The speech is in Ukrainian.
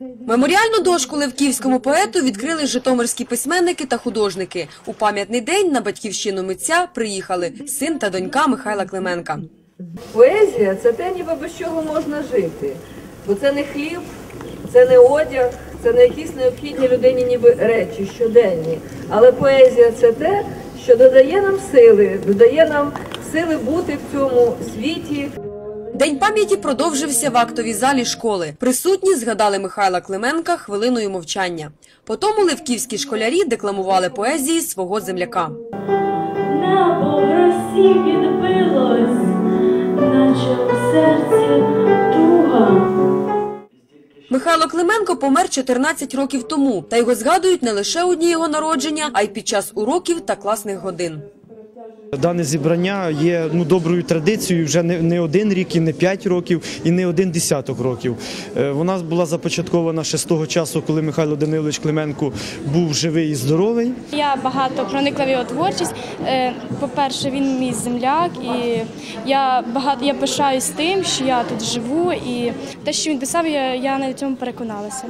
Меморіальну дошку левківському поету відкрили житомирські письменники та художники. У пам'ятний день на батьківщину митця приїхали син та донька Михайла Клименка. Поезія це те, ніби без чого можна жити. Бо це не хліб, це не одяг, це не якісь необхідні людині ніби речі щоденні. Але поезія це те, що додає нам сили, додає нам сили бути в цьому світі. День пам'яті продовжився в актовій залі школи. Присутні згадали Михайла Клименка хвилиною мовчання. Потім левківські школярі декламували поезії свого земляка. Небо в росі підбилось, наче у серці туга. Михайло Клименко помер 14 років тому, та його згадують не лише у дні його народження, а й під час уроків та класних годин. Дане зібрання є ну доброю традицією вже не, не один рік, і не п'ять років, і не один десяток років. Е, Вона була започаткована ще з того часу, коли Михайло Данилович Клименко був живий і здоровий. Я багато проникла в його творчість. Е, По-перше, він мій земляк, і я багато я пишаюсь тим, що я тут живу, і те, що він писав, я, я на цьому переконалася.